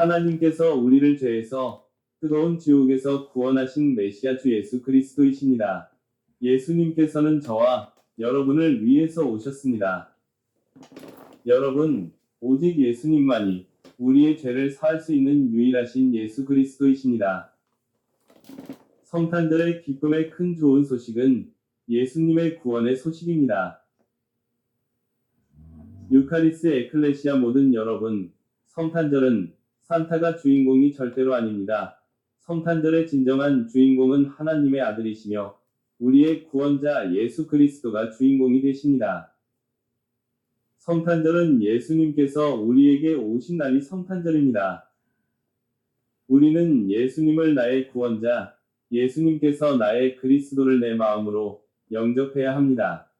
하나님께서 우리를 죄에서 뜨거운 지옥에서 구원하신 메시아 주 예수 그리스도이십니다. 예수님께서는 저와 여러분을 위해서 오셨습니다. 여러분, 오직 예수님만이 우리의 죄를 사할 수 있는 유일하신 예수 그리스도이십니다. 성탄절의 기쁨의 큰 좋은 소식은 예수님의 구원의 소식입니다. 유카리스 에클레시아 모든 여러분, 성탄절은 산타가 주인공이 절대로 아닙니다. 성탄절의 진정한 주인공은 하나님의 아들이시며 우리의 구원자 예수 그리스도가 주인공이 되십니다. 성탄절은 예수님께서 우리에게 오신 날이 성탄절입니다. 우리는 예수님을 나의 구원자, 예수님께서 나의 그리스도를 내 마음으로 영접해야 합니다.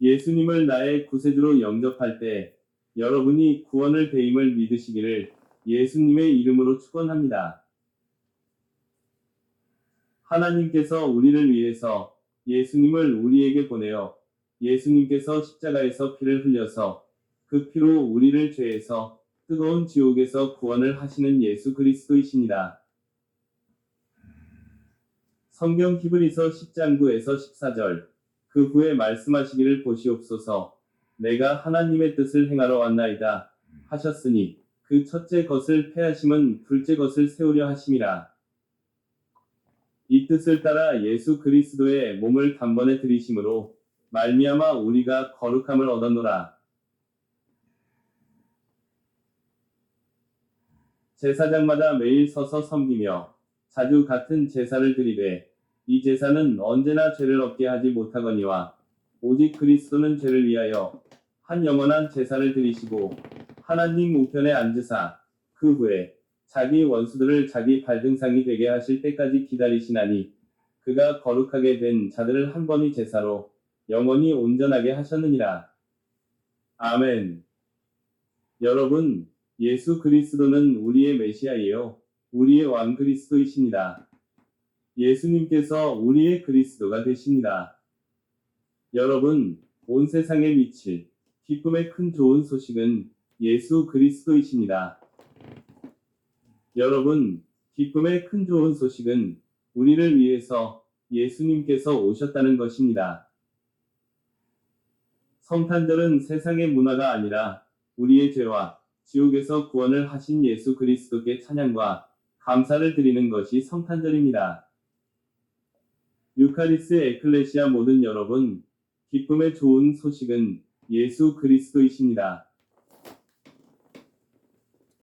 예수님을 나의 구세주로 영접할 때 여러분이 구원을 대임을 믿으시기를 예수님의 이름으로 축원합니다. 하나님께서 우리를 위해서 예수님을 우리에게 보내어 예수님께서 십자가에서 피를 흘려서 그 피로 우리를 죄에서 뜨거운 지옥에서 구원을 하시는 예수 그리스도이십니다. 성경 히브리서 10장 9에서 14절 그 후에 말씀하시기를 보시옵소서 내가 하나님의 뜻을 행하러 왔나이다 하셨으니 그 첫째 것을 패하심은 둘째 것을 세우려 하심이라. 이 뜻을 따라 예수 그리스도의 몸을 단번에 들이심으로 말미암아 우리가 거룩함을 얻었노라. 제사장마다 매일 서서 섬기며 자주 같은 제사를 드리되 이 제사는 언제나 죄를 얻게 하지 못하거니와 오직 그리스도는 죄를 위하여 한 영원한 제사를 드리시고 하나님 우편에 앉으사 그 후에 자기 원수들을 자기 발등상이 되게 하실 때까지 기다리시나니 그가 거룩하게 된 자들을 한 번의 제사로 영원히 온전하게 하셨느니라. 아멘. 여러분, 예수 그리스도는 우리의 메시아이요. 우리의 왕 그리스도이십니다. 예수님께서 우리의 그리스도가 되십니다. 여러분, 온 세상에 미칠 기쁨의 큰 좋은 소식은 예수 그리스도이십니다. 여러분, 기쁨의 큰 좋은 소식은 우리를 위해서 예수님께서 오셨다는 것입니다. 성탄절은 세상의 문화가 아니라 우리의 죄와 지옥에서 구원을 하신 예수 그리스도께 찬양과 감사를 드리는 것이 성탄절입니다. 유카리스 에클레시아 모든 여러분, 기쁨의 좋은 소식은 예수 그리스도이십니다.